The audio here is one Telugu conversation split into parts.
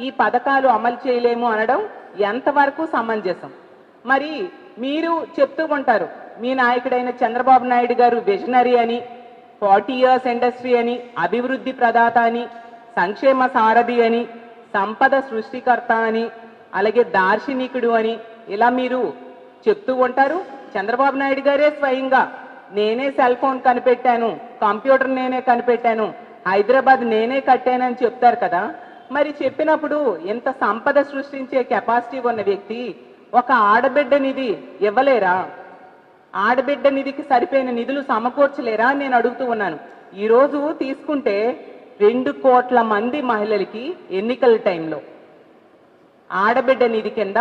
ఈ పథకాలు అమలు చేయలేము అనడం ఎంతవరకు సమంజసం? మరి మీరు చెప్తూ ఉంటారు మీ నాయకుడైన చంద్రబాబు నాయుడు గారు విజనరీ అని ఫార్టీ ఇయర్స్ ఇండస్ట్రీ అని అభివృద్ధి ప్రదాత అని సంక్షేమ సారథి అని సంపద సృష్టికర్త అని అలాగే దార్శనికుడు అని ఇలా మీరు చెప్తూ ఉంటారు. చంద్రబాబు నాయుడు గారే స్వయంగా నేనే సెల్ ఫోన్ కనిపెట్టాను కంప్యూటర్ నేనే కనిపెట్టాను హైదరాబాద్ నేనే కట్టానని చెప్తారు కదా. మరి చెప్పినప్పుడు ఇంత సంపద సృష్టించే కెపాసిటీ ఉన్న వ్యక్తి ఒక ఆడబిడ్డ నిధి ఇవ్వలేరా? ఆడబిడ్డ నిధికి సరిపోయిన నిధులు సమకూర్చలేరా అని నేను అడుగుతూ ఉన్నాను. ఈరోజు తీసుకుంటే రెండు కోట్ల మంది మహిళలకి ఎన్నికల టైంలో. ఆడబిడ్డ నిధి కింద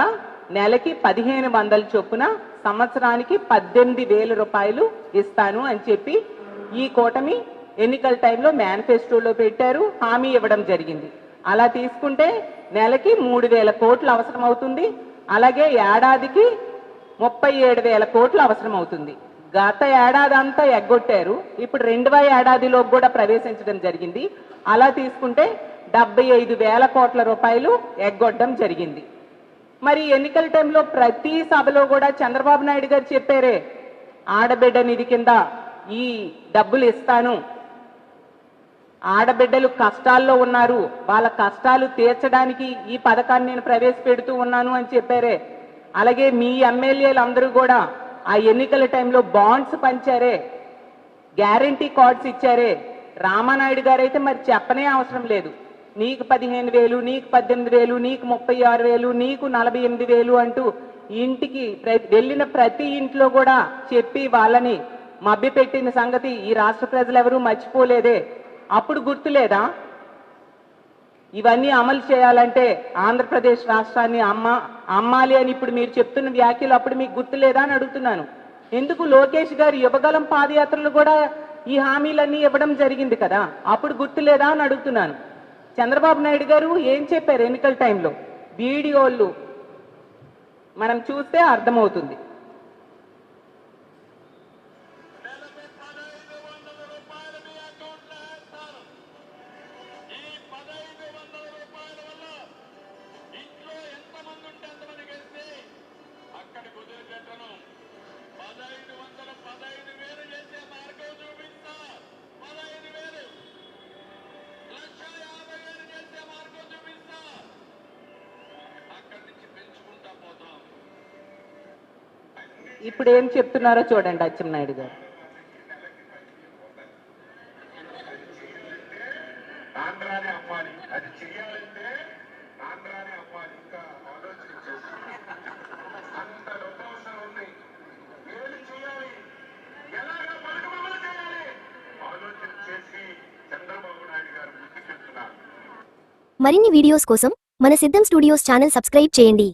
నెలకి పదిహేను వందల చొప్పున సంవత్సరానికి పద్దెనిమిది వేల రూపాయలు ఇస్తాను అని చెప్పి ఈ కూటమి ఎన్నికల టైంలో మేనిఫెస్టోలో పెట్టారు హామీ ఇవ్వడం జరిగింది. అలా తీసుకుంటే నెలకి మూడు వేల కోట్లు అవసరం అవుతుంది అలాగే ఏడాదికి ముప్పై ఏడు వేల కోట్లు అవసరం అవుతుంది గత ఏడాది అంతా ఎగ్గొట్టారు. ఇప్పుడు రెండవ ఏడాదిలో కూడా ప్రవేశించడం జరిగింది. అలా తీసుకుంటే డెబ్బై ఐదు వేల కోట్ల రూపాయలు ఎగ్గొట్టడం జరిగింది. మరి ఎన్నికల టైంలో ప్రతి సభలో కూడా చంద్రబాబు నాయుడు గారు చెప్పారే ఆడబిడ్డ నిధి కింద ఈ డబ్బులు ఇస్తాను ఆడబిడ్డలు కష్టాల్లో ఉన్నారు. వాళ్ళ కష్టాలు తీర్చడానికి ఈ పథకాన్ని నేను ప్రవేశపెడుతూ ఉన్నాను అని చెప్పారే. అలాగే మీ ఎమ్మెల్యేలు అందరూ కూడా ఆ ఎన్నికల టైంలో బాండ్స్ పంచారే. గ్యారంటీ కార్డ్స్ ఇచ్చారే. రామానాయుడు గారు అయితే మరి చెప్పనే అవసరం లేదు. నీకు పదిహేను వేలు నీకు పద్దెనిమిది వేలు నీకు ముప్పై ఆరు వేలు నీకు నలభై ఎనిమిది వేలు అంటూ ఇంటికి వెళ్ళిన ప్రతి ఇంట్లో కూడా చెప్పి వాళ్ళని మభ్యపెట్టిన సంగతి ఈ రాష్ట్ర ప్రజలు ఎవరూ మర్చిపోలేదే. అప్పుడు గుర్తులేదా? ఇవన్నీ అమలు చేయాలంటే ఆంధ్రప్రదేశ్ రాష్ట్రాన్ని అమ్మ అమ్మాలి అని ఇప్పుడు మీరు చెప్తున్న వ్యాఖ్యలు అప్పుడు మీకు గుర్తులేదా అని అడుగుతున్నాను. ఎందుకు లోకేష్ గారు యువగలం పాదయాత్రలు కూడా ఈ హామీలన్నీ ఇవ్వడం జరిగింది కదా? అప్పుడు గుర్తులేదా అని అడుగుతున్నాను. చంద్రబాబు నాయుడు గారు ఏం చెప్పారు ఎన్నికల టైంలో? వీడియోలు మనం చూస్తే అర్థమవుతుంది. ఇప్పుడు ఏం చెప్తున్నారో చూడండి అచ్చెన్నాయుడు గారు మరిన్ని వీడియోస్ కోసం మన సిద్ధం స్టూడియోస్ ఛానల్ సబ్స్క్రైబ్ చేయండి.